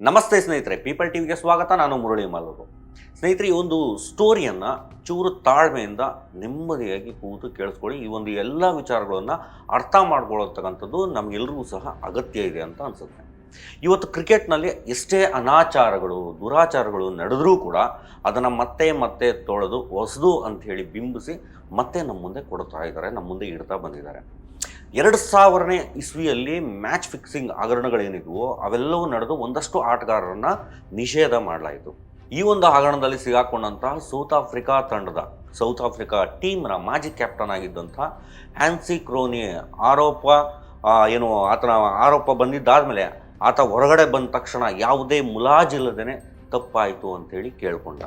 ನಮಸ್ತೆ ಸ್ನೇಹಿತರೆ ಪೀಪಲ್ ಟಿವಿಗೆ ಸ್ವಾಗತ. ನಾನು ಮುರಳಿ ಮಲ್ಲರು. ಸ್ನೇಹಿತರೆ, ಈ ಒಂದು ಸ್ಟೋರಿಯನ್ನು ಚೂರು ತಾಳ್ಮೆಯಿಂದ ನೆಮ್ಮದಿಯಾಗಿ ಕೂತು ಕೇಳಿಸ್ಕೊಳ್ಳಿ. ಈ ಒಂದು ಎಲ್ಲ ವಿಚಾರಗಳನ್ನು ಅರ್ಥ ಮಾಡ್ಕೊಳ್ಳತಕ್ಕಂಥದ್ದು ನಮಗೆಲ್ಲರಿಗೂ ಸಹ ಅಗತ್ಯ ಇದೆ ಅಂತ ಅನಿಸುತ್ತೆ. ಇವತ್ತು ಕ್ರಿಕೆಟ್ನಲ್ಲಿ ಎಷ್ಟೇ ಅನಾಚಾರಗಳು, ದುರಾಚಾರಗಳು ನಡೆದರೂ ಕೂಡ ಅದನ್ನು ಮತ್ತೆ ಮತ್ತೆ ತೊಳೆದು, ಹೊಸದು ಹೇಳಿ ಬಿಂಬಿಸಿ ಮತ್ತೆ ನಮ್ಮ ಮುಂದೆ ಕೊಡ್ತಾ ಇದ್ದಾರೆ, ನಮ್ಮ ಮುಂದೆ ಇಡ್ತಾ ಬಂದಿದ್ದಾರೆ. ಎರಡು ಸಾವಿರನೇ ಇಸ್ವಿಯಲ್ಲಿ ಮ್ಯಾಚ್ ಫಿಕ್ಸಿಂಗ್ ಹಗರಣಗಳೇನಿದ್ವೋ ಅವೆಲ್ಲವೂ ನಡೆದು ಒಂದಷ್ಟು ಆಟಗಾರರನ್ನು ನಿಷೇಧ ಮಾಡಲಾಯಿತು. ಈ ಒಂದು ಹಗರಣದಲ್ಲಿ ಸಿಗಾಕೊಂಡಂತಹ ಸೌತ್ ಆಫ್ರಿಕಾ ತಂಡದ, ಸೌತ್ ಆಫ್ರಿಕಾ ಟೀಮ್ನ ಮಾಜಿ ಕ್ಯಾಪ್ಟನ್ ಆಗಿದ್ದಂಥ ಹ್ಯಾನ್ಸಿ ಕ್ರೋನಿ ಆರೋಪ ಏನು ಆತನ ಆರೋಪ ಬಂದಿದ್ದಾದಮೇಲೆ ಆತ ಹೊರಗಡೆ ಬಂದ ತಕ್ಷಣ ಯಾವುದೇ ಮುಲಾಜಿಲ್ಲದೇ ತಪ್ಪಾಯಿತು ಅಂತೇಳಿ ಕೇಳಿಕೊಂಡ.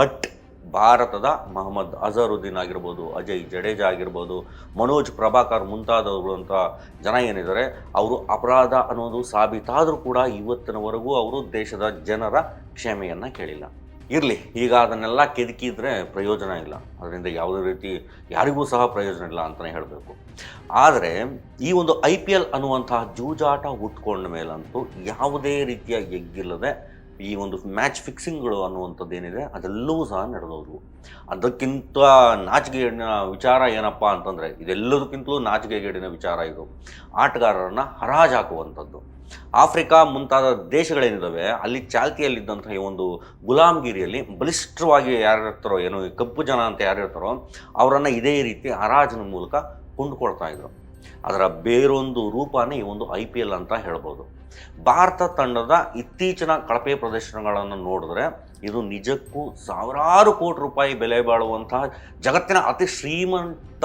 ಬಟ್ ಭಾರತದ ಮೊಹಮ್ಮದ್ ಅಜರುದ್ದೀನ್ ಆಗಿರ್ಬೋದು, ಅಜಯ್ ಜಡೇಜಾ ಆಗಿರ್ಬೋದು, ಮನೋಜ್ ಪ್ರಭಾಕರ್ ಮುಂತಾದವರು ಅಂತ ಜನ ಏನಿದ್ದಾರೆ, ಅವರು ಅಪರಾಧ ಅನ್ನೋದು ಸಾಬೀತಾದರೂ ಕೂಡ ಇವತ್ತಿನವರೆಗೂ ಅವರು ದೇಶದ ಜನರ ಕ್ಷಮೆಯನ್ನು ಕೇಳಿಲ್ಲ. ಇರಲಿ, ಈಗ ಅದನ್ನೆಲ್ಲ ಕೆದಕಿದ್ರೆ ಪ್ರಯೋಜನ ಇಲ್ಲ. ಅದರಿಂದ ಯಾವುದೇ ರೀತಿ ಯಾರಿಗೂ ಸಹ ಪ್ರಯೋಜನ ಇಲ್ಲ ಅಂತಲೇ ಹೇಳಬೇಕು. ಆದರೆ, ಈ ಒಂದು ಐ ಪಿ ಎಲ್ ಅನ್ನುವಂತಹ ಜೂಜಾಟ ಹುಟ್ಕೊಂಡ ಮೇಲಂತೂ ಯಾವುದೇ ರೀತಿಯ ಎಗ್ಗಿಲ್ಲದೆ ಈ ಒಂದು ಮ್ಯಾಚ್ ಫಿಕ್ಸಿಂಗ್ಗಳು ಅನ್ನುವಂಥದ್ದು ಏನಿದೆ, ಅದೆಲ್ಲವೂ ಸಹ ನಡೆದೋದ್ವು ಅದಕ್ಕಿಂತ ನಾಚಿಕೆಗೇಡಿನ ವಿಚಾರ ಏನಪ್ಪ ಅಂತಂದರೆ, ಇದೆಲ್ಲದಕ್ಕಿಂತಲೂ ನಾಚಿಕೆಗೇಡಿನ ವಿಚಾರ ಇದು. ಆಟಗಾರರನ್ನು ಹರಾಜು ಹಾಕುವಂಥದ್ದು. ಆಫ್ರಿಕಾ ಮುಂತಾದ ದೇಶಗಳೇನಿದ್ದಾವೆ ಅಲ್ಲಿ ಚಾಲ್ತಿಯಲ್ಲಿದ್ದಂಥ ಈ ಒಂದು ಗುಲಾಮಗಿರಿಯಲ್ಲಿ ಬಲಿಷ್ಠವಾಗಿ ಯಾರಿರ್ತಾರೋ ಏನೋ ಕಪ್ಪು ಜನ ಅಂತ ಯಾರಿರ್ತಾರೋ, ಅವರನ್ನು ಇದೇ ರೀತಿ ಹರಾಜಿನ ಮೂಲಕ ಕೊಂಡುಕೊಳ್ತಾ ಇದ್ರು. ಅದರ ಬೇರೊಂದು ರೂಪನೇ ಈ ಒಂದು ಐ ಪಿ ಎಲ್ ಅಂತ ಹೇಳ್ಬೋದು. ಭಾರತ ತಂಡದ ಇತ್ತೀಚಿನ ಕಳಪೆ ಪ್ರದರ್ಶನಗಳನ್ನು ನೋಡಿದ್ರೆ ಇದು ನಿಜಕ್ಕೂ ಸಾವಿರಾರು ಕೋಟಿ ರೂಪಾಯಿ ಬೆಲೆ ಬಾಳುವಂತಹ ಜಗತ್ತಿನ ಅತಿ ಶ್ರೀಮಂತ,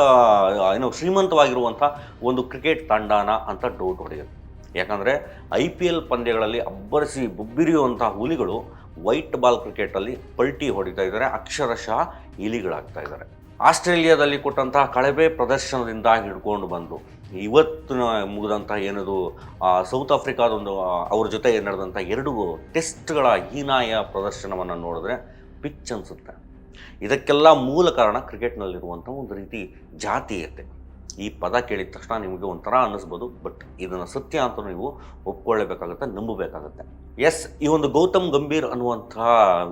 ಏನು ಶ್ರೀಮಂತವಾಗಿರುವಂಥ ಒಂದು ಕ್ರಿಕೆಟ್ ತಂಡನ ಅಂತ ಡೌಟ್ ಹೊಡೆಯುತ್ತೆ. ಯಾಕಂದರೆ ಐ ಪಿ ಎಲ್ ಪಂದ್ಯಗಳಲ್ಲಿ ಅಬ್ಬರಿಸಿ ಬುಬ್ಬಿರಿಯುವಂಥ ಹುಲಿಗಳು ವೈಟ್ ಬಾಲ್ ಕ್ರಿಕೆಟಲ್ಲಿ ಪಲ್ಟಿ ಹೊಡಿತಾ ಇದ್ದಾರೆ, ಅಕ್ಷರಶಃ ಇಲಿಗಳಾಗ್ತಾ ಇದ್ದಾರೆ. ಆಸ್ಟ್ರೇಲಿಯಾದಲ್ಲಿ ಕೊಟ್ಟಂತಹ ಕಳಪೆ ಪ್ರದರ್ಶನದಿಂದ ಹಿಡ್ಕೊಂಡು ಬಂದು ಇವತ್ತಿನ ಮುಗಿದಂಥ ಏನದು ಆ, ಸೌತ್ ಆಫ್ರಿಕಾದೊಂದು ಅವ್ರ ಜೊತೆ ನಡೆದಂಥ ಎರಡು ಟೆಸ್ಟ್ಗಳ ಹೀನಾಯ ಪ್ರದರ್ಶನವನ್ನು ನೋಡಿದ್ರೆ ಪಿಚ್ ಅನಿಸುತ್ತೆ. ಇದಕ್ಕೆಲ್ಲ ಮೂಲ ಕಾರಣ ಕ್ರಿಕೆಟ್ನಲ್ಲಿರುವಂಥ ಒಂದು ರೀತಿ ಜಾತೀಯತೆ. ಈ ಪದ ಕೇಳಿದ ತಕ್ಷಣ ನಿಮಗೆ ಒಂಥರ ಅನ್ನಿಸ್ಬೋದು ಬಟ್ ಇದನ್ನು ಸತ್ಯ ಅಂತ ನೀವು ಒಪ್ಕೊಳ್ಳೇಬೇಕಾಗುತ್ತೆ ನಂಬಬೇಕಾಗುತ್ತೆ. ಎಸ್ ಈ ಒಂದು ಗೌತಮ್ ಗಂಭೀರ್ ಅನ್ನುವಂತಹ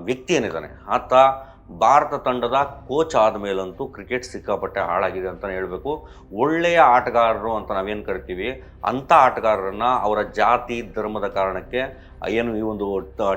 ವ್ಯಕ್ತಿ ಏನಿದ್ದಾನೆ? ಆತ ಭಾರತ ತಂಡದ ಕೋಚ್ ಆದಮೇಲಂತೂ ಕ್ರಿಕೆಟ್ ಸಿಕ್ಕಾಪಟ್ಟೆ ಹಾಳಾಗಿದೆ ಅಂತಲೇ ಹೇಳಬೇಕು. ಒಳ್ಳೆಯ ಆಟಗಾರರು ಅಂತ ನಾವೇನು ಕರಿತೀವಿ? ಅಂಥ ಆಟಗಾರರನ್ನು ಅವರ ಜಾತಿ, ಧರ್ಮದ ಕಾರಣಕ್ಕೆ ಏನು ಈ ಒಂದು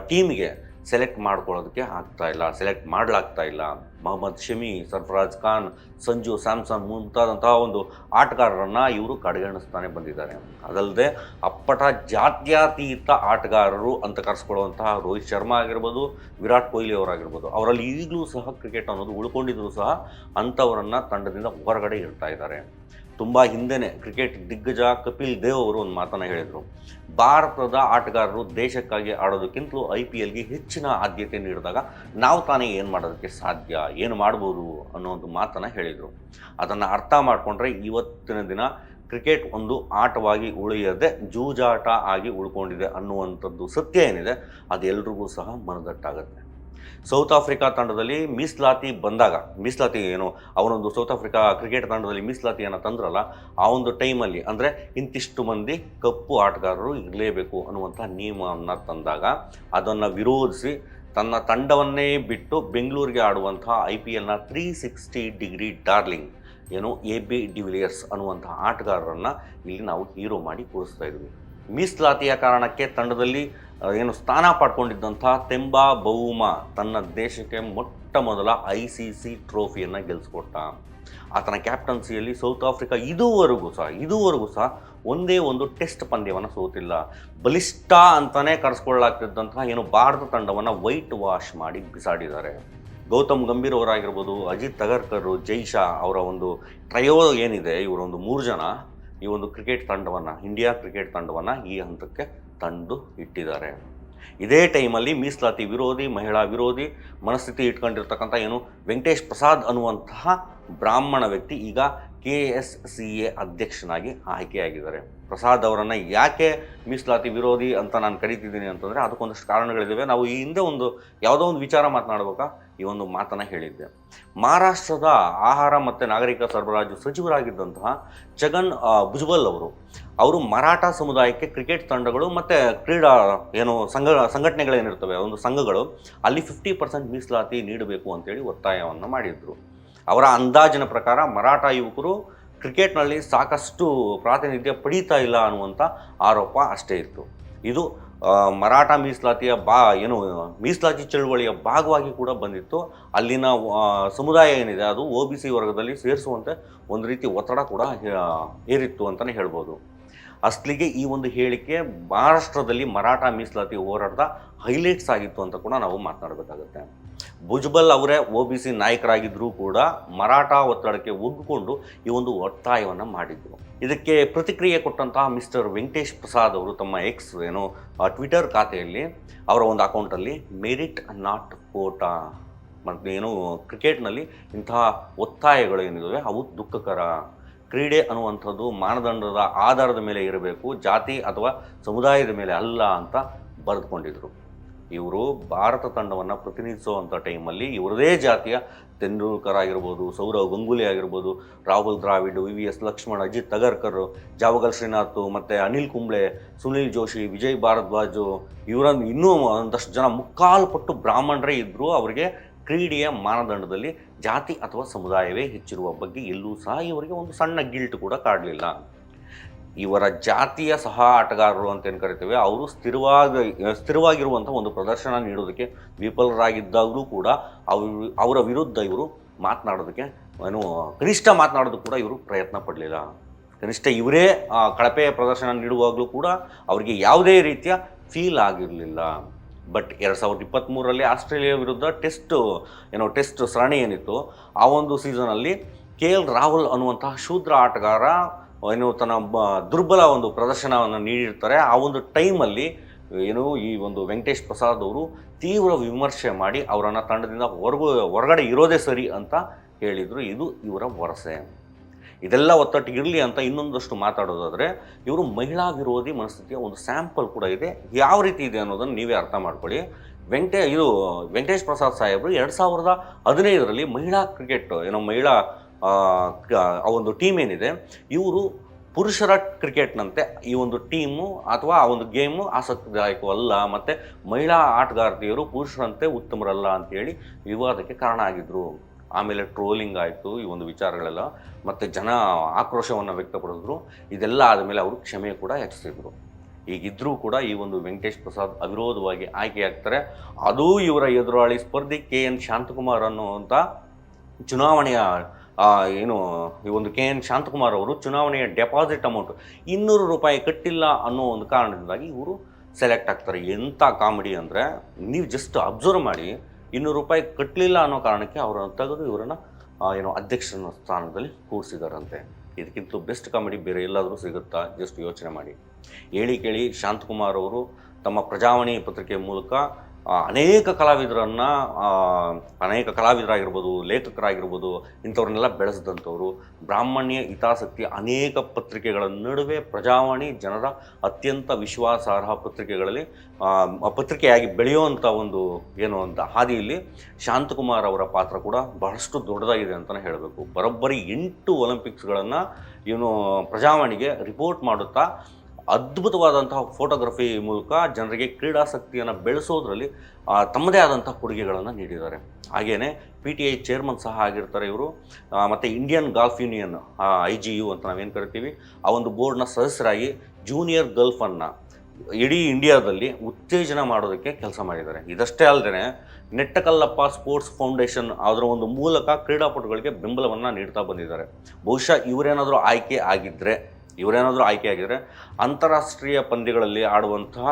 ಟೀಮಿಗೆ ಸೆಲೆಕ್ಟ್ ಮಾಡ್ಕೊಳ್ಳೋದಕ್ಕೆ ಆಗ್ತಾ ಇಲ್ಲ. ಸೆಲೆಕ್ಟ್ ಮಾಡಲಾಗ್ತಾ ಇಲ್ಲ. ಮೊಹಮ್ಮದ್ ಶಮಿ, ಸರ್ಫರಾಜ್ ಖಾನ್, ಸಂಜು, ಸ್ಯಾಮ್ಸನ್ ಮುಂತಾದಂತಹ ಒಂದು ಆಟಗಾರರನ್ನು ಇವರು ಕಡೆಗಣಿಸ್ತಾನೆ ಬಂದಿದ್ದಾರೆ. ಅದಲ್ಲದೆ ಅಪ್ಪಟ ಜಾತ್ಯತೀತ ಆಟಗಾರರು ಅಂತ ಕರೆಸ್ಕೊಳ್ಳುವಂತಹ ರೋಹಿತ್ ಶರ್ಮಾ ಆಗಿರ್ಬೋದು, ವಿರಾಟ್ ಕೊಹ್ಲಿ ಅವರಾಗಿರ್ಬೋದು, ಅವರಲ್ಲಿ ಈಗಲೂ ಸಹ ಕ್ರಿಕೆಟ್ ಅನ್ನೋದು ಉಳ್ಕೊಂಡಿದ್ರು ಸಹ ಅಂಥವರನ್ನು ತಂಡದಿಂದ ಹೊರಗಡೆ ಇಡ್ತಾ ಇದ್ದಾರೆ. ತುಂಬ ಹಿಂದೆನೇ ಕ್ರಿಕೆಟ್ ದಿಗ್ಗಜ ಕಪಿಲ್ ದೇವ್ ಅವರು ಒಂದು ಮಾತನ್ನು ಹೇಳಿದರು. ಭಾರತದ ಆಟಗಾರರು ದೇಶಕ್ಕಾಗಿ ಆಡೋದಕ್ಕಿಂತಲೂ ಐ ಪಿ ಎಲ್ಗೆ ಹೆಚ್ಚಿನ ಆದ್ಯತೆ ನೀಡಿದಾಗ ನಾವು ತಾನೇ ಏನು ಮಾಡೋದಕ್ಕೆ ಸಾಧ್ಯ, ಏನು ಮಾಡ್ಬೋದು ಅನ್ನೋ ಒಂದು ಮಾತನ್ನು ಹೇಳಿದರು. ಅದನ್ನು ಅರ್ಥ ಮಾಡಿಕೊಂಡ್ರೆ ಇವತ್ತಿನ ದಿನ ಕ್ರಿಕೆಟ್ ಒಂದು ಆಟವಾಗಿ ಉಳಿಯದೆ ಜೂಜಾಟ ಆಗಿ ಉಳ್ಕೊಂಡಿದೆ ಅನ್ನುವಂಥದ್ದು ಸತ್ಯ ಏನಿದೆ ಅದು ಎಲ್ರಿಗೂ ಸಹ ಮನದಟ್ಟಾಗುತ್ತೆ. ಸೌತ್ ಆಫ್ರಿಕಾ ತಂಡದಲ್ಲಿ ಮೀಸಲಾತಿ ಬಂದಾಗ, ಮೀಸಲಾತಿ ಏನು, ಅವನೊಂದು ಸೌತ್ ಆಫ್ರಿಕಾ ಕ್ರಿಕೆಟ್ ತಂಡದಲ್ಲಿ ಮೀಸಲಾತಿಯನ್ನು ತಂದ್ರಲ್ಲ, ಆ ಒಂದು ಟೈಮಲ್ಲಿ, ಅಂದರೆ ಇಂತಿಷ್ಟು ಮಂದಿ ಕಪ್ಪು ಆಟಗಾರರು ಇರಲೇಬೇಕು ಅನ್ನುವಂಥ ನಿಯಮವನ್ನು ತಂದಾಗ, ಅದನ್ನು ವಿರೋಧಿಸಿ ತನ್ನ ತಂಡವನ್ನೇ ಬಿಟ್ಟು ಬೆಂಗಳೂರಿಗೆ ಆಡುವಂಥ ಐ ಪಿ ಎಲ್ನ ತ್ರೀ ಸಿಕ್ಸ್ಟಿ ಡಿಗ್ರಿ ಡಾರ್ಲಿಂಗ್, ಏನು ಎ ಬಿ ಡಿವಿಲಿಯರ್ಸ್ ಅನ್ನುವಂಥ ಆಟಗಾರರನ್ನು ಇಲ್ಲಿ ನಾವು ಹೀರೋ ಮಾಡಿ ಕೂರಿಸ್ತಾ ಇದ್ವಿ. ಮೀಸಲಾತಿಯ ಕಾರಣಕ್ಕೆ ತಂಡದಲ್ಲಿ ಏನು ಸ್ಥಾನ ಪಡ್ಕೊಂಡಿದ್ದಂಥ ತೆಂಬಾ ಬೌಮ ತನ್ನ ದೇಶಕ್ಕೆ ಮೊಟ್ಟ ಮೊದಲ ಐ ಸಿ ಸಿ ಟ್ರೋಫಿಯನ್ನು ಗೆಲ್ಲಿಸ್ಕೊಟ್ಟ ಆತನ ಕ್ಯಾಪ್ಟನ್ಸಿಯಲ್ಲಿ ಸೌತ್ ಆಫ್ರಿಕಾ ಇದುವರೆಗೂ ಸಹ ಇದುವರೆಗೂ ಸಹ ಒಂದೇ ಒಂದು ಟೆಸ್ಟ್ ಪಂದ್ಯವನ್ನು ಸೋತಿಲ್ಲ. ಬಲಿಷ್ಠ ಅಂತಲೇ ಕರೆಸ್ಕೊಳ್ಳಾಗ್ತಿದ್ದಂತಹ ಏನು ಭಾರತ ತಂಡವನ್ನು ವೈಟ್ ವಾಶ್ ಮಾಡಿ ಬಿಸಾಡಿದ್ದಾರೆ. ಗೌತಮ್ ಗಂಭೀರ್ ಅವರಾಗಿರ್ಬೋದು, ಅಜಿತ್ ತಗರ್ಕರ್ ಜೈಶಾ ಅವರ ಒಂದು ಟ್ರಯೋ ಏನಿದೆ, ಇವರೊಂದು ಮೂರು ಜನ. ಈ ಒಂದು ಕ್ರಿಕೆಟ್ ತಂಡವನ್ನು ಇಂಡಿಯಾ ಕ್ರಿಕೆಟ್ ತಂಡವನ್ನು ಈ ಹಂತಕ್ಕೆ ತಂದು ಇಟ್ಟಿದ್ದಾರೆ. ಇದೇ ಟೈಮಲ್ಲಿ ಮೀಸಲಾತಿ ವಿರೋಧಿ, ಮಹಿಳಾ ವಿರೋಧಿ ಮನಸ್ಥಿತಿ ಇಟ್ಕೊಂಡಿರ್ತಕ್ಕಂಥ ಏನು ವೆಂಕಟೇಶ್ ಪ್ರಸಾದ್ ಅನ್ನುವಂತಹ ಬ್ರಾಹ್ಮಣ ವ್ಯಕ್ತಿ ಈಗ ಕೆ ಎಸ್ ಸಿ ಎ ಅಧ್ಯಕ್ಷನಾಗಿ ಆಯ್ಕೆಯಾಗಿದ್ದಾರೆ. ಪ್ರಸಾದ್ ಅವರನ್ನು ಯಾಕೆ ಮೀಸಲಾತಿ ವಿರೋಧಿ ಅಂತ ನಾನು ಕರಿತಿದ್ದೀನಿ ಅಂತಂದರೆ ಅದಕ್ಕೊಂದಷ್ಟು ಕಾರಣಗಳಿದ್ದಾವೆ ನಾವು ಈ ಹಿಂದೆ ಒಂದು ಯಾವುದೋ ಒಂದು ವಿಚಾರ ಮಾತನಾಡ್ಬೇಕಾ? ಈ ಒಂದು ಮಾತನ್ನು ಹೇಳಿದ್ದೆ. ಮಹಾರಾಷ್ಟ್ರದ ಆಹಾರ ಮತ್ತು ನಾಗರಿಕ ಸರಬರಾಜು ಸಚಿವರಾಗಿದ್ದಂತಹ ಭುಜ್ಬಲ್ ಭುಜಬಲ್ ಅವರು ಅವರು ಮರಾಠ ಸಮುದಾಯಕ್ಕೆ ಕ್ರಿಕೆಟ್ ತಂಡಗಳು ಮತ್ತು ಕ್ರೀಡಾ ಏನು ಸಂಘ, ಸಂಘಟನೆಗಳೇನಿರ್ತವೆ, ಒಂದು ಸಂಘಗಳು ಅಲ್ಲಿ ಫಿಫ್ಟಿ ಪರ್ಸೆಂಟ್ ಮೀಸಲಾತಿ ನೀಡಬೇಕು ಅಂತೇಳಿ ಒತ್ತಾಯವನ್ನು ಮಾಡಿದರು. ಅವರ ಅಂದಾಜಿನ ಪ್ರಕಾರ ಮರಾಠ ಯುವಕರು ಕ್ರಿಕೆಟ್ನಲ್ಲಿ ಸಾಕಷ್ಟು ಪ್ರಾತಿನಿಧ್ಯ ಪಡೀತಾ ಇಲ್ಲ ಅನ್ನುವಂಥ ಆರೋಪ ಅಷ್ಟೇ ಇತ್ತು. ಇದು ಮರಾಠ ಮೀಸಲಾತಿಯ ಬಾ, ಏನು, ಮೀಸಲಾತಿ ಚಳುವಳಿಯ ಭಾಗವಾಗಿ ಕೂಡ ಬಂದಿತ್ತು. ಅಲ್ಲಿನ ಸಮುದಾಯ ಏನಿದೆ, ಅದು ಒ ಬಿ ಸಿ ವರ್ಗದಲ್ಲಿ ಸೇರಿಸುವಂತೆ ಒಂದು ರೀತಿ ಒತ್ತಡ ಕೂಡ ಏರಿತ್ತು ಅಂತಲೇ ಹೇಳ್ಬೋದು. ಅಸ್ಲಿಗೆ ಈ ಒಂದು ಹೇಳಿಕೆ ಮಹಾರಾಷ್ಟ್ರದಲ್ಲಿ ಮರಾಠ ಮೀಸಲಾತಿ ಹೋರಾಟದ ಹೈಲೈಟ್ಸ್ ಆಗಿತ್ತು ಅಂತ ಕೂಡ ನಾವು ಮಾತನಾಡಬೇಕಾಗುತ್ತೆ. ಭುಜ್ಬಲ್ ಅವರೇ ಒ ಬಿ ಸಿ ನಾಯಕರಾಗಿದ್ದರೂ ಕೂಡ ಮರಾಠ ಒತ್ತಡಕ್ಕೆ ಒಗ್ಗಿಕೊಂಡು ಈ ಒಂದು ಒತ್ತಾಯವನ್ನು ಮಾಡಿದ್ರು. ಇದಕ್ಕೆ ಪ್ರತಿಕ್ರಿಯೆ ಕೊಟ್ಟಂತಹ ಮಿಸ್ಟರ್ ವೆಂಕಟೇಶ್ ಪ್ರಸಾದ್ ಅವರು ತಮ್ಮ ಎಕ್ಸ್ ಏನು ಟ್ವಿಟರ್ ಖಾತೆಯಲ್ಲಿ ಅವರ ಒಂದು ಅಕೌಂಟಲ್ಲಿ ಮೆರಿಟ್ ನಾಟ್ ಕೋಟಾ ಮತ್ತು ಏನು ಕ್ರಿಕೆಟ್ನಲ್ಲಿ ಇಂತಹ ಒತ್ತಾಯಗಳು ಏನಿದ್ದಾವೆ, ಅವು ದುಃಖಕರ ಕ್ರೀಡೆ ಅನ್ನುವಂಥದ್ದು ಮಾನದಂಡದ ಆಧಾರದ ಮೇಲೆ ಇರಬೇಕು, ಜಾತಿ ಅಥವಾ ಸಮುದಾಯದ ಮೇಲೆ ಅಲ್ಲ ಅಂತ ಬರೆದುಕೊಂಡಿದ್ರು. ಇವರು ಭಾರತ ತಂಡವನ್ನು ಪ್ರತಿನಿಧಿಸುವಂಥ ಟೈಮಲ್ಲಿ ಇವರದೇ ಜಾತಿಯ ತೆಂಡೂಲ್ಕರ್ ಆಗಿರ್ಬೋದು ಸೌರವ್ ಗಂಗೂಲಿ ಆಗಿರ್ಬೋದು, Rahul Dravid V V S Laxman, Ajit Agarkar, Javagal Srinath ಮತ್ತು ಅನಿಲ್ ಕುಂಬ್ಳೆ, ಸುನಿಲ್ ಜೋಶಿ, ವಿಜಯ್ ಭಾರದ್ವಾಜ್ ಇವರನ್ನು ಇನ್ನೂ ಒಂದಷ್ಟು ಜನ ಮುಕ್ಕಾಲು ಪಟ್ಟು ಬ್ರಾಹ್ಮಣರೇ ಇದ್ದರೂ ಅವರಿಗೆ ಕ್ರೀಡೆಯ ಮಾನದಂಡದಲ್ಲಿ ಜಾತಿ ಅಥವಾ ಸಮುದಾಯವೇ ಹೆಚ್ಚಿರುವ ಬಗ್ಗೆ ಎಲ್ಲೂ ಸಹ ಇವರಿಗೆ ಒಂದು ಸಣ್ಣ ಗಿಲ್ಟ್ ಕೂಡ ಕಾಡಲಿಲ್ಲ. ಇವರ ಜಾತಿಯ ಸಹ ಆಟಗಾರರು ಅಂತ ಏನು ಕರಿತೇವೆ, ಅವರು ಸ್ಥಿರವಾಗಿ ಸ್ಥಿರವಾಗಿರುವಂಥ ಒಂದು ಪ್ರದರ್ಶನ ನೀಡೋದಕ್ಕೆ ವಿಫಲರಾಗಿದ್ದಾಗಲೂ ಕೂಡ ಅವರು ವಿರುದ್ಧ ಇವರು ಮಾತನಾಡೋದಕ್ಕೆ, ಏನು, ಕನಿಷ್ಠ ಮಾತನಾಡೋದು ಕೂಡ ಇವರು ಪ್ರಯತ್ನ ಪಡಲಿಲ್ಲ. ಕನಿಷ್ಠ ಇವರೇ ಕಳಪೆ ಪ್ರದರ್ಶನ ನೀಡುವಾಗಲೂ ಕೂಡ ಅವರಿಗೆ ಯಾವುದೇ ರೀತಿಯ ಫೀಲ್ ಆಗಿರಲಿಲ್ಲ. ಬಟ್ ಎರಡು ಸಾವಿರದ ಇಪ್ಪತ್ತ್ಮೂರರಲ್ಲಿ ಆಸ್ಟ್ರೇಲಿಯಾ ವಿರುದ್ಧ ಟೆಸ್ಟ್ ಏನೋ ಟೆಸ್ಟ್ ಸರಣಿ ಏನಿತ್ತು, ಆ ಒಂದು ಸೀಸನಲ್ಲಿ ಕೆ ಎಲ್ ರಾಹುಲ್ ಅನ್ನುವಂತಹ ಶೂದ್ರ ಆಟಗಾರ ಏನು ತನ್ನ ದುರ್ಬಲ ಒಂದು ಪ್ರದರ್ಶನವನ್ನು ನೀಡಿರ್ತಾರೆ. ಆ ಒಂದು ಟೈಮಲ್ಲಿ ಏನು ಈ ಒಂದು ವೆಂಕಟೇಶ್ ಪ್ರಸಾದ್ ಅವರು ತೀವ್ರ ವಿಮರ್ಶೆ ಮಾಡಿ ಅವರನ್ನು ತಂಡದಿಂದ ಹೊರಗು, ಹೊರಗಡೆ ಇರೋದೇ ಸರಿ ಅಂತ ಹೇಳಿದರು. ಇದು ಇವರ ವರಸೆ. ಇದೆಲ್ಲ ಒತ್ತಟ್ಟಿಗಿರಲಿ ಅಂತ ಇನ್ನೊಂದಷ್ಟು ಮಾತಾಡೋದಾದರೆ, ಇವರು ಮಹಿಳಾ ವಿರೋಧಿ ಮನಸ್ಥಿತಿಯ ಒಂದು ಸ್ಯಾಂಪಲ್ ಕೂಡ ಇದೆ. ಯಾವ ರೀತಿ ಇದೆ ಅನ್ನೋದನ್ನು ನೀವೇ ಅರ್ಥ ಮಾಡ್ಕೊಳ್ಳಿ. ವೆಂಕಟೇ, ಇದು ವೆಂಕಟೇಶ್ ಪ್ರಸಾದ್ ಸಾಹೇಬರು ಎರಡು ಸಾವಿರದ ಹದಿನೈದರಲ್ಲಿ ಮಹಿಳಾ ಕ್ರಿಕೆಟ್ ಏನೋ ಮಹಿಳಾ ಆ, ಒಂದು ಟೀಮ್ ಏನಿದೆ ಇವರು ಪುರುಷರ ಕ್ರಿಕೆಟ್ನಂತೆ ಈ ಒಂದು ಟೀಮು ಅಥವಾ ಆ ಒಂದು ಗೇಮು ಆಸಕ್ತಿದಾಯಕವಲ್ಲ ಮತ್ತು ಮಹಿಳಾ ಆಟಗಾರ್ತಿಯರು ಪುರುಷರಂತೆ ಉತ್ತಮರಲ್ಲ ಅಂತೇಳಿ ವಿವಾದಕ್ಕೆ ಕಾರಣ ಆಗಿದ್ದರು ಆಮೇಲೆ ಟ್ರೋಲಿಂಗ್ ಆಯಿತು ಈ ಒಂದು ವಿಚಾರಗಳೆಲ್ಲ ಮತ್ತು ಜನ ಆಕ್ರೋಶವನ್ನು ವ್ಯಕ್ತಪಡಿಸಿದ್ರು. ಇದೆಲ್ಲ ಆದಮೇಲೆ ಅವರು ಕ್ಷಮೆ ಕೂಡ ಯಾಚಿಸಿದ್ರು. ಈಗಿದ್ದರೂ ಕೂಡ ಈ ಒಂದು ವೆಂಕಟೇಶ್ ಪ್ರಸಾದ್ ಅವಿರೋಧವಾಗಿ ಆಯ್ಕೆಯಾಗ್ತಾರೆ. ಅದೂ ಇವರ ಎದುರಾಳಿ ಸ್ಪರ್ಧಿ ಕೆ ಎನ್ ಶಾಂತಕುಮಾರ್ ಅನ್ನುವಂಥ ಚುನಾವಣೆಯ ಏನು, ಈ ಒಂದು ಕೆ ಎನ್ ಶಾಂತಕುಮಾರ್ ಅವರು ಚುನಾವಣೆಯ ಡೆಪಾಸಿಟ್ ಅಮೌಂಟ್ ಇನ್ನೂರು ರೂಪಾಯಿ ಕಟ್ಟಿಲ್ಲ ಅನ್ನೋ ಒಂದು ಕಾರಣದಿಂದಾಗಿ ಇವರು ಸೆಲೆಕ್ಟ್ ಆಗ್ತಾರೆ. ಎಂಥ ಕಾಮಿಡಿ ಅಂದರೆ ನೀವು ಜಸ್ಟ್ ಅಬ್ಸರ್ವ್ ಮಾಡಿ ಇನ್ನೂರು ರೂಪಾಯಿ ಕಟ್ಟಲಿಲ್ಲ ಅನ್ನೋ ಕಾರಣಕ್ಕೆ ಅವರನ್ನು ತೆಗೆದು ಇವರನ್ನು ಏನು ಅಧ್ಯಕ್ಷನ ಸ್ಥಾನದಲ್ಲಿ ಕೂರಿಸಿದಾರಂತೆ. ಇದಕ್ಕಿಂತ ಬೆಸ್ಟ್ ಕಾಮಿಡಿ ಬೇರೆ ಎಲ್ಲಾದರೂ ಸಿಗುತ್ತಾ? ಜಸ್ಟ್ ಯೋಚನೆ ಮಾಡಿ. ಹೇಳಿ ಕೇಳಿ ಶಾಂತಕುಮಾರ್ ಅವರು ತಮ್ಮ ಪ್ರಜಾವಾಣಿ ಪತ್ರಿಕೆ ಮೂಲಕ ಅನೇಕ ಕಲಾವಿದರನ್ನು ಅನೇಕ ಕಲಾವಿದರಾಗಿರ್ಬೋದು, ಲೇಖಕರಾಗಿರ್ಬೋದು, ಇಂಥವ್ರನ್ನೆಲ್ಲ ಬೆಳೆಸಿದಂಥವ್ರು, ಬ್ರಾಹ್ಮಣ್ಯ ಹಿತಾಸಕ್ತಿ ಅನೇಕ ಪತ್ರಿಕೆಗಳ ನಡುವೆ ಪ್ರಜಾವಾಣಿ ಜನರ ಅತ್ಯಂತ ವಿಶ್ವಾಸಾರ್ಹ ಪತ್ರಿಕೆಗಳಲ್ಲಿ ಪತ್ರಿಕೆಯಾಗಿ ಬೆಳೆಯುವಂಥ ಒಂದು ಏನು ಅಂತ ಹಾದಿಯಲ್ಲಿ ಶಾಂತಕುಮಾರ್ ಅವರ ಪಾತ್ರ ಕೂಡ ಬಹಳಷ್ಟು ದೊಡ್ಡದಾಗಿದೆ ಅಂತಲೇ ಹೇಳಬೇಕು. ಬರೋಬ್ಬರಿ ಎಂಟು ಒಲಿಂಪಿಕ್ಸ್ಗಳನ್ನು ಇವನು ಪ್ರಜಾವಾಣಿಗೆ ರಿಪೋರ್ಟ್ ಮಾಡುತ್ತಾ ಅದ್ಭುತವಾದಂತಹ ಫೋಟೋಗ್ರಫಿ ಮೂಲಕ ಜನರಿಗೆ ಕ್ರೀಡಾಸಕ್ತಿಯನ್ನು ಬೆಳೆಸೋದ್ರಲ್ಲಿ ತಮ್ಮದೇ ಆದಂತಹ ಕೊಡುಗೆಗಳನ್ನು ನೀಡಿದ್ದಾರೆ. ಹಾಗೆಯೇ ಪಿ ಟಿ ಐ ಚೇರ್ಮನ್ ಸಹ ಆಗಿರ್ತಾರೆ ಇವರು. ಮತ್ತು Indian golf union I G U ಅಂತ ನಾವೇನು ಕರಿತೀವಿ, ಆ ಒಂದು ಬೋರ್ಡ್ನ ಸದಸ್ಯರಾಗಿ ಜೂನಿಯರ್ ಗಲ್ಫನ್ನು ಇಡೀ ಇಂಡಿಯಾದಲ್ಲಿ ಉತ್ತೇಜನ ಮಾಡೋದಕ್ಕೆ ಕೆಲಸ ಮಾಡಿದ್ದಾರೆ. ಇದಷ್ಟೇ ಅಲ್ಲದೆ ನೆಟ್ಟಕಲ್ಲಪ್ಪ ಸ್ಪೋರ್ಟ್ಸ್ ಫೌಂಡೇಶನ್ ಅದರ ಒಂದು ಮೂಲಕ ಕ್ರೀಡಾಪಟುಗಳಿಗೆ ಬೆಂಬಲವನ್ನು ನೀಡ್ತಾ ಬಂದಿದ್ದಾರೆ. ಬಹುಶಃ ಇವರೇನಾದರೂ ಆಯ್ಕೆ ಆಗಿದ್ದರೆ ಇವರೇನಾದರೂ ಆಯ್ಕೆ ಆಗಿದ್ದರೆ ಅಂತಾರಾಷ್ಟ್ರೀಯ ಪಂದ್ಯಗಳಲ್ಲಿ ಆಡುವಂತಹ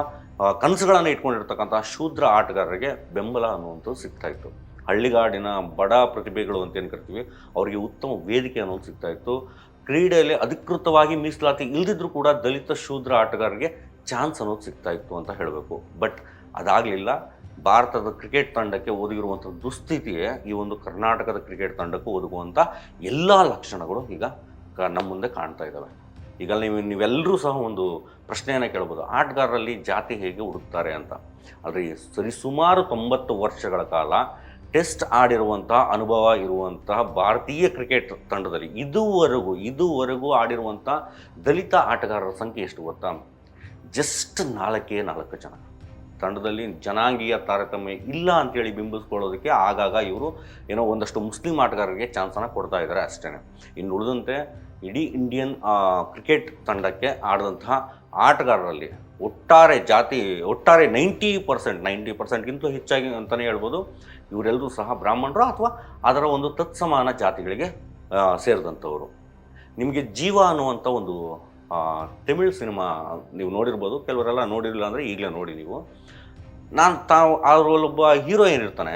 ಕನಸುಗಳನ್ನು ಇಟ್ಕೊಂಡಿರ್ತಕ್ಕಂತಹ ಶೂದ್ರ ಆಟಗಾರರಿಗೆ ಬೆಂಬಲ ಅನ್ನುವಂಥದ್ದು ಸಿಗ್ತಾ ಇತ್ತು. ಹಳ್ಳಿಗಾಡಿನ ಬಡ ಪ್ರತಿಭೆಗಳು ಅಂತ ಏನು ಕರಿತೀವಿ, ಅವರಿಗೆ ಉತ್ತಮ ವೇದಿಕೆ ಅನ್ನೋದು ಸಿಗ್ತಾ ಇತ್ತು. ಕ್ರೀಡೆಯಲ್ಲಿ ಅಧಿಕೃತವಾಗಿ ಮೀಸಲಾತಿ ಇಲ್ದಿದ್ರೂ ಕೂಡ ದಲಿತ ಶೂದ್ರ ಆಟಗಾರರಿಗೆ ಚಾನ್ಸ್ ಅನ್ನೋದು ಸಿಗ್ತಾ ಇತ್ತು ಅಂತ ಹೇಳಬೇಕು. ಬಟ್ ಅದಾಗಲಿಲ್ಲ. ಭಾರತದ ಕ್ರಿಕೆಟ್ ತಂಡಕ್ಕೆ ಒದಗಿರುವಂಥ ದುಸ್ಥಿತಿಯೇ ಈ ಒಂದು ಕರ್ನಾಟಕದ ಕ್ರಿಕೆಟ್ ತಂಡಕ್ಕೂ ಒದಗುವಂಥ ಎಲ್ಲ ಲಕ್ಷಣಗಳು ಈಗ ನಮ್ಮ ಮುಂದೆ ಕಾಣ್ತಾ ಇದ್ದಾವೆ ಈಗ ನೀವು, ನೀವೆಲ್ಲರೂ ಸಹ ಒಂದು ಪ್ರಶ್ನೆಯನ್ನು ಕೇಳ್ಬೋದು. ಆಟಗಾರರಲ್ಲಿ ಜಾತಿ ಹೇಗೆ ಹುಡುಕ್ತಾರೆ ಅಂತ. ಆದರೆ ಸರಿಸುಮಾರು ತೊಂಬತ್ತು ವರ್ಷಗಳ ಕಾಲ ಟೆಸ್ಟ್ ಆಡಿರುವಂತಹ ಅನುಭವ ಇರುವಂತಹ ಭಾರತೀಯ ಕ್ರಿಕೆಟ್ ತಂಡದಲ್ಲಿ ಇದುವರೆಗೂ ಇದುವರೆಗೂ ಆಡಿರುವಂಥ ದಲಿತ ಆಟಗಾರರ ಸಂಖ್ಯೆ ಎಷ್ಟು ಗೊತ್ತಾ? ಜಸ್ಟ್ ನಾಲ್ಕೇ ನಾಲ್ಕು ಜನ. ತಂಡದಲ್ಲಿ ಜನಾಂಗೀಯ ತಾರತಮ್ಯ ಇಲ್ಲ ಅಂತೇಳಿ ಬಿಂಬಿಸ್ಕೊಳ್ಳೋದಕ್ಕೆ ಆಗಾಗ ಇವರು ಏನೋ ಒಂದಷ್ಟು ಮುಸ್ಲಿಂ ಆಟಗಾರರಿಗೆ ಚಾನ್ಸನ್ನು ಕೊಡ್ತಾ ಇದ್ದಾರೆ ಅಷ್ಟೇ ಇನ್ನು ಉಳಿದಂತೆ ಇಡೀ ಇಂಡಿಯನ್ ಕ್ರಿಕೆಟ್ ತಂಡಕ್ಕೆ ಆಡಿದಂತಹ ಆಟಗಾರರಲ್ಲಿ ಒಟ್ಟಾರೆ ಜಾತಿ, ಒಟ್ಟಾರೆ ನೈಂಟಿ ಪರ್ಸೆಂಟ್ ನೈಂಟಿ ಪರ್ಸೆಂಟ್ಗಿಂತ ಹೆಚ್ಚಾಗಿ ಅಂತಲೇ ಹೇಳ್ಬೋದು. ಇವರೆಲ್ಲರೂ ಸಹ ಬ್ರಾಹ್ಮಣರು ಅಥವಾ ಅದರ ಒಂದು ತತ್ಸಮಾನ ಜಾತಿಗಳಿಗೆ ಸೇರಿದಂಥವರು. ನಿಮಗೆ ಜೀವ ಅನ್ನುವಂಥ ಒಂದು ತಮಿಳ್ ಸಿನಿಮಾ ನೀವು ನೋಡಿರ್ಬೋದು. ಕೆಲವರೆಲ್ಲ ನೋಡಿರಲಿಲ್ಲ ಅಂದರೆ ಈಗಲೇ ನೋಡಿ ನೀವು. ನಾನು ತಾವು ಅದರಲ್ಲೊಬ್ಬ ಹೀರೋ ಇರ್ತಾನೆ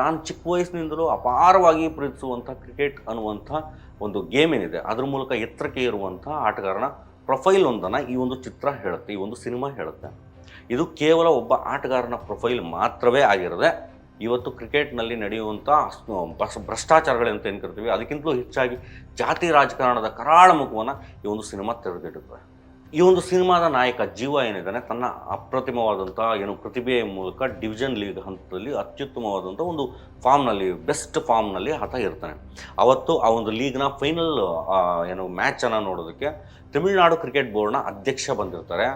ತಾನು ಚಿಕ್ಕ ವಯಸ್ಸಿನಿಂದಲೂ ಅಪಾರವಾಗಿ ಪ್ರೀತಿಸುವಂಥ ಕ್ರಿಕೆಟ್ ಅನ್ನುವಂಥ ಒಂದು ಗೇಮ್ ಏನಿದೆ, ಅದ್ರ ಮೂಲಕ ಎತ್ತರಕ್ಕೆ ಇರುವಂಥ ಆಟಗಾರನ ಪ್ರೊಫೈಲ್ ಒಂದನ್ನು ಈ ಒಂದು ಚಿತ್ರ ಹೇಳುತ್ತೆ, ಈ ಒಂದು ಸಿನಿಮಾ ಹೇಳುತ್ತೆ. ಇದು ಕೇವಲ ಒಬ್ಬ ಆಟಗಾರನ ಪ್ರೊಫೈಲ್ ಮಾತ್ರವೇ ಆಗಿರದೆ, ಇವತ್ತು ಕ್ರಿಕೆಟ್ನಲ್ಲಿ ನಡೆಯುವಂಥ ಭ್ರಷ್ಟಾಚಾರಗಳು ಭ್ರಷ್ಟ- ಭ್ರಷ್ಟಾಚಾರಗಳಂತ ಏನು ಕರಿತೀವಿ, ಅದಕ್ಕಿಂತಲೂ ಹೆಚ್ಚಾಗಿ ಜಾತಿ ರಾಜಕಾರಣದ ಕರಾಳ ಮುಖವನ್ನು ಈ ಒಂದು ಸಿನಿಮಾ ತೆರೆದಿಡುತ್ತೆ ಈ ಒಂದು ಸಿನಿಮಾದ ನಾಯಕ ಜೀವ ಏನಿದ್ದಾನೆ, ತನ್ನ ಅಪ್ರತಿಮವಾದಂಥ ಏನು ಪ್ರತಿಭೆಯ ಮೂಲಕ ಡಿವಿಷನ್ ಲೀಗ್ ಹಂತದಲ್ಲಿ ಅತ್ಯುತ್ತಮವಾದಂಥ ಒಂದು ಫಾರ್ಮ್ನಲ್ಲಿ, ಬೆಸ್ಟ್ ಫಾರ್ಮ್ನಲ್ಲಿ ಆತ ಇರ್ತಾನೆ. ಅವತ್ತು ಆ ಒಂದು ಲೀಗ್ನ ಫೈನಲ್ ಏನು ಮ್ಯಾಚನ್ನು ನೋಡೋದಕ್ಕೆ ತಮಿಳುನಾಡು ಕ್ರಿಕೆಟ್ ಬೋರ್ಡ್ನ ಅಧ್ಯಕ್ಷ ಬಂದಿರ್ತಾರೆ.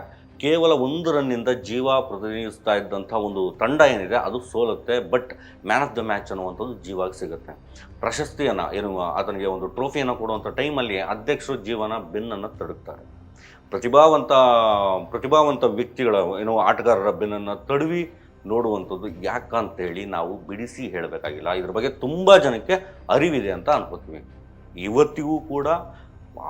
ಕೇವಲ ಒಂದು ರನ್ನಿಂದ ಜೀವ ಪ್ರತಿನಿಧಿಸ್ತಾ ಇದ್ದಂಥ ಒಂದು ತಂಡ ಏನಿದೆ, ಅದು ಸೋಲುತ್ತೆ, but man of the match ಅನ್ನುವಂಥದ್ದು ಜೀವಾಗಿ ಸಿಗುತ್ತೆ. ಪ್ರಶಸ್ತಿಯನ್ನು, ಏನು ಅದನಿಗೆ ಒಂದು ಟ್ರೋಫಿಯನ್ನು ಕೊಡುವಂಥ ಟೈಮಲ್ಲಿ ಅಧ್ಯಕ್ಷರು ಜೀವನ ಬೆನ್ನನ್ನು ತಡುತ್ತಾರೆ. ಪ್ರತಿಭಾವಂತ ಪ್ರತಿಭಾವಂತ ವ್ಯಕ್ತಿಗಳ, ಏನೋ ಆಟಗಾರರ ಬೆನ್ನನ್ನು ತಡವಿ ನೋಡುವಂಥದ್ದು ಯಾಕಂತೇಳಿ ನಾವು ಬಿಡಿಸಿ ಹೇಳಬೇಕಾಗಿಲ್ಲ. ಇದ್ರ ಬಗ್ಗೆ ತುಂಬ ಜನಕ್ಕೆ ಅರಿವಿದೆ ಅಂತ ಅನ್ಕೋತೀವಿ. ಇವತ್ತಿಗೂ ಕೂಡ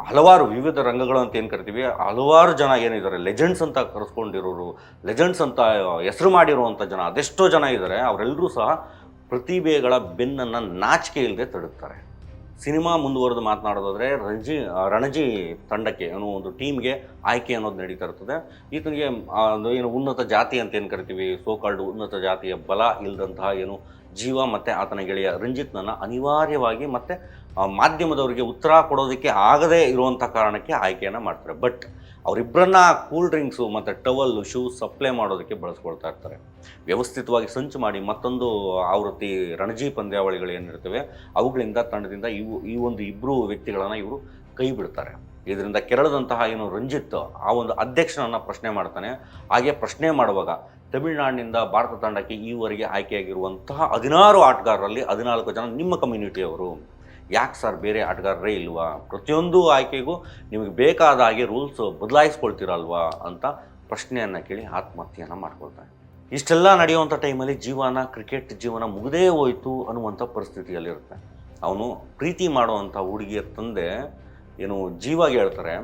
ಹಲವಾರು ವಿವಿಧ ರಂಗಗಳು ಅಂತ ಏನು ಕರಿತೀವಿ, ಹಲವಾರು ಜನ ಏನಿದ್ದಾರೆ, ಲೆಜೆಂಡ್ಸ್ ಅಂತ ಕರೆಸ್ಕೊಂಡಿರೋರು, ಲೆಜೆಂಡ್ಸ್ ಅಂತ ಹೆಸರು ಮಾಡಿರುವಂಥ ಜನ, ಅದೆಷ್ಟೋ ಜನ ಇದ್ದಾರೆ, ಅವರೆಲ್ಲರೂ ಸಹ ಪ್ರತಿಭೆಗಳ ಬೆನ್ನನ್ನು ನಾಚಿಕೆ ಇಲ್ಲದೆ ತಡುತ್ತಾರೆ ಸಿನಿಮಾ ಮುಂದುವರೆದು ಮಾತನಾಡೋದಾದರೆ ರಣಜಿ ರಣಜಿ ತಂಡಕ್ಕೆ, ಅನ್ನೋ ಒಂದು ಟೀಮ್ಗೆ ಆಯ್ಕೆ ಅನ್ನೋದು ನಡೀತಾ ಇರ್ತದೆ ಈತನಿಗೆ ಏನು ಉನ್ನತ ಜಾತಿ ಅಂತ ಏನು ಕರಿತೀವಿ? ಸೋಕಾಲ್ಡ್ ಉನ್ನತ ಜಾತಿಯ ಬಲ ಇಲ್ಲದಂತಹ ಏನು ಜೀವ ಮತ್ತು ಆತನ ಗೆಳೆಯ ರಂಜಿತ್ನನ್ನು ಅನಿವಾರ್ಯವಾಗಿ ಮತ್ತು ಮಾಧ್ಯಮದವರಿಗೆ ಉತ್ತರ ಕೊಡೋದಕ್ಕೆ ಆಗದೇ ಇರುವಂಥ ಕಾರಣಕ್ಕೆ ಆಯ್ಕೆಯನ್ನು ಮಾಡ್ತಾರೆ. ಬಟ್ ಅವರಿಬ್ಬರನ್ನ ಕೂಲ್ ಡ್ರಿಂಕ್ಸು ಮತ್ತು ಟವಲ್ಲು ಶೂಸ್ ಸಪ್ಲೈ ಮಾಡೋದಕ್ಕೆ ಬಳಸ್ಕೊಳ್ತಾ ಇರ್ತಾರೆ. ವ್ಯವಸ್ಥಿತವಾಗಿ ಸಂಚು ಮಾಡಿ ಮತ್ತೊಂದು ಆವೃತ್ತಿ ರಣಜಿ ಪಂದ್ಯಾವಳಿಗಳು ಏನಿರ್ತವೆ, ಅವುಗಳಿಂದ ತಂಡದಿಂದ ಇವು, ಈ ಒಂದು ಇಬ್ಬರು ವ್ಯಕ್ತಿಗಳನ್ನು ಇವರು ಕೈ ಬಿಡ್ತಾರೆ. ಇದರಿಂದ ಕೆರಳದಂತಹ ಏನು ರಂಜಿತ್, ಆ ಒಂದು ಅಧ್ಯಕ್ಷನನ್ನು ಪ್ರಶ್ನೆ ಮಾಡ್ತಾನೆ. ಹಾಗೆ ಪ್ರಶ್ನೆ ಮಾಡುವಾಗ ತಮಿಳುನಾಡಿನಿಂದ ಭಾರತ ತಂಡಕ್ಕೆ ಈವರೆಗೆ ಆಯ್ಕೆಯಾಗಿರುವಂತಹ ಹದಿನಾರು ಆಟಗಾರರಲ್ಲಿ ಹದಿನಾಲ್ಕು ಜನ ನಿಮ್ಮ ಕಮ್ಯುನಿಟಿಯವರು ಯಾಕೆ ಸರ್ ಬೇರೆ ಆಟಗಾರರೇ ಇಲ್ವಾ? ಪ್ರತಿಯೊಂದು ಆಯ್ಕೆಗೂ ನಿಮಗೆ ಬೇಕಾದ ಹಾಗೆ ರೂಲ್ಸ್ ಬದಲಾಯಿಸ್ಕೊಳ್ತೀರಲ್ವಾ ಅಂತ ಪ್ರಶ್ನೆಯನ್ನು ಕೇಳಿ ಆತ್ಮಹತ್ಯೆಯನ್ನು ಮಾಡ್ಕೊಳ್ತಾರೆ ಇಷ್ಟೆಲ್ಲ ನಡೆಯುವಂಥ ಟೈಮಲ್ಲಿ ಜೀವನ, ಕ್ರಿಕೆಟ್ ಜೀವನ ಮುಗದೇ ಹೋಯಿತು ಅನ್ನುವಂಥ ಪರಿಸ್ಥಿತಿಯಲ್ಲಿರುತ್ತೆ. ಅವನು ಪ್ರೀತಿ ಮಾಡುವಂಥ ಹುಡುಗಿಯ ತಂದೆ ಏನು ಜೀವಾಗಿ ಹೇಳ್ತಾರೆ,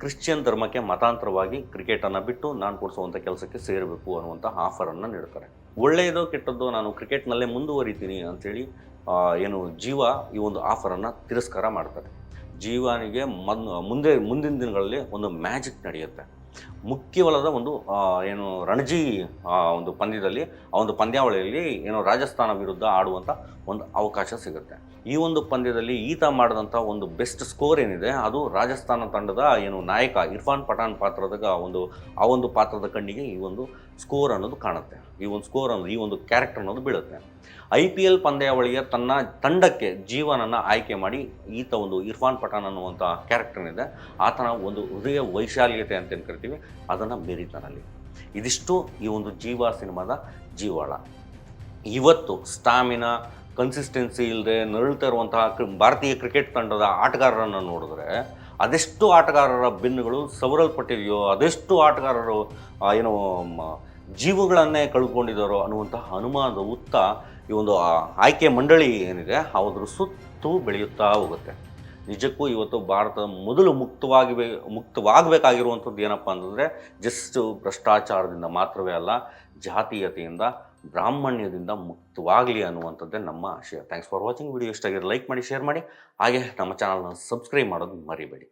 ಕ್ರಿಶ್ಚಿಯನ್ ಧರ್ಮಕ್ಕೆ ಮತಾಂತರವಾಗಿ ಕ್ರಿಕೆಟನ್ನು ಬಿಟ್ಟು ನಾನು ಕೊಡಿಸುವಂಥ ಕೆಲಸಕ್ಕೆ ಸೇರಬೇಕು ಅನ್ನುವಂಥ ಆಫರನ್ನು ನೀಡ್ತಾರೆ. ಒಳ್ಳೆಯದೋ ಕೆಟ್ಟದ್ದೋ ನಾನು ಕ್ರಿಕೆಟ್ನಲ್ಲೇ ಮುಂದುವರಿತೀನಿ ಅಂಥೇಳಿ ಏನು ಜೀವ ಈ ಒಂದು ಆಫರನ್ನು ತಿರಸ್ಕಾರ ಮಾಡ್ತಾರೆ ಜೀವನಿಗೆ ಮನ್, ಮುಂದೆ, ಮುಂದಿನ ದಿನಗಳಲ್ಲಿ ಒಂದು ಮ್ಯಾಜಿಕ್ ನಡೆಯುತ್ತೆ. ಮುಖ್ಯವಲ್ಲದ ಒಂದು ಏನು ರಣಜಿ ಒಂದು ಪಂದ್ಯದಲ್ಲಿ, ಆ ಒಂದು ಪಂದ್ಯಾವಳಿಯಲ್ಲಿ ಏನು ರಾಜಸ್ಥಾನ ವಿರುದ್ಧ ಆಡುವಂಥ ಒಂದು ಅವಕಾಶ ಸಿಗುತ್ತೆ. ಈ ಒಂದು ಪಂದ್ಯದಲ್ಲಿ ಈತ ಮಾಡಿದಂಥ ಒಂದು ಬೆಸ್ಟ್ ಸ್ಕೋರ್ ಏನಿದೆ, ಅದು ರಾಜಸ್ಥಾನ ತಂಡದ ಏನು ನಾಯಕ ಇರ್ಫಾನ್ ಪಠಾಣ್ ಪಾತ್ರದ ಒಂದು, ಆ ಒಂದು ಪಾತ್ರದ ಕಣ್ಣಿಗೆ ಈ ಒಂದು ಸ್ಕೋರ್ ಅನ್ನೋದು ಕಾಣುತ್ತೆ. ಈ ಒಂದು ಸ್ಕೋರ್ ಅನ್ನೋದು, ಈ ಒಂದು ಕ್ಯಾರೆಕ್ಟರ್ ಅನ್ನೋದು ಬೀಳುತ್ತೆ. ಐ ಪಿ ಎಲ್ ಪಂದ್ಯಾವಳಿಯ ತನ್ನ ತಂಡಕ್ಕೆ ಜೀವನನ್ನು ಆಯ್ಕೆ ಮಾಡಿ ಈತ ಒಂದು ಇರ್ಫಾನ್ ಪಠಾನ್ ಅನ್ನುವಂಥ ಕ್ಯಾರೆಕ್ಟರ್ ಇದೆ ಆತನ ಒಂದು ಹೃದಯ ವೈಶಾಲ್ಯತೆ ಅಂತ ಏನು ಕರಿತೀವಿ? ಅದನ್ನು ಮೀರಿತನಲ್ಲಿ ಇದಿಷ್ಟು ಈ ಒಂದು ಜೀವ ಸಿನಿಮಾದ ಜೀವಾಳ. ಇವತ್ತು ಸ್ಟಾಮಿನಾ ಕನ್ಸಿಸ್ಟೆನ್ಸಿ ಇಲ್ಲದೆ ನರಳ್ತಾ ಇರುವಂತಹ ಭಾರತೀಯ ಕ್ರಿಕೆಟ್ ತಂಡದ ಆಟಗಾರರನ್ನು ನೋಡಿದ್ರೆ, ಅದೆಷ್ಟು ಆಟಗಾರರ ಬೆನ್ನುಗಳು ಸವರಲ್ಪಟ್ಟಿದೆಯೋ, ಅದೆಷ್ಟು ಆಟಗಾರರು ಏನು ಜೀವಗಳನ್ನೇ ಕಳ್ಕೊಂಡಿದ್ದಾರೋ ಅನ್ನುವಂತಹ ಅನುಮಾನದ ಉತ್ತ ಈ ಒಂದು ಆಯ್ಕೆ ಮಂಡಳಿ ಏನಿದೆ ಅದರ ಸುತ್ತು ಬೆಳೆಯುತ್ತಾ ಹೋಗುತ್ತೆ. ನಿಜಕ್ಕೂ ಇವತ್ತು ಭಾರತ ಮೊದಲು ಮುಕ್ತವಾಗಿ ಮುಕ್ತವಾಗಬೇಕಾಗಿರುವಂಥದ್ದು ಏನಪ್ಪ ಅಂತಂದರೆ ಜಸ್ಟ್ ಭ್ರಷ್ಟಾಚಾರದಿಂದ ಮಾತ್ರವೇ ಅಲ್ಲ, ಜಾತೀಯತೆಯಿಂದ, ಬ್ರಾಹ್ಮಣ್ಯದಿಂದ ಮುಕ್ತವಾಗಲಿ ಅನ್ನುವಂಥದ್ದೇ ನಮ್ಮ ಆಶಯ. ಥ್ಯಾಂಕ್ಸ್ ಫಾರ್ ವಾಚಿಂಗ್ ವಿಡಿಯೋ ಇಷ್ಟ ಆಗಿರೋ ಲೈಕ್ ಮಾಡಿ ಶೇರ್ ಮಾಡಿ. ಹಾಗೆ ನಮ್ಮ ಚಾನಲ್ನ ಸಬ್ಸ್ಕ್ರೈಬ್ ಮಾಡೋದು ಮರಿಬೇಡಿ.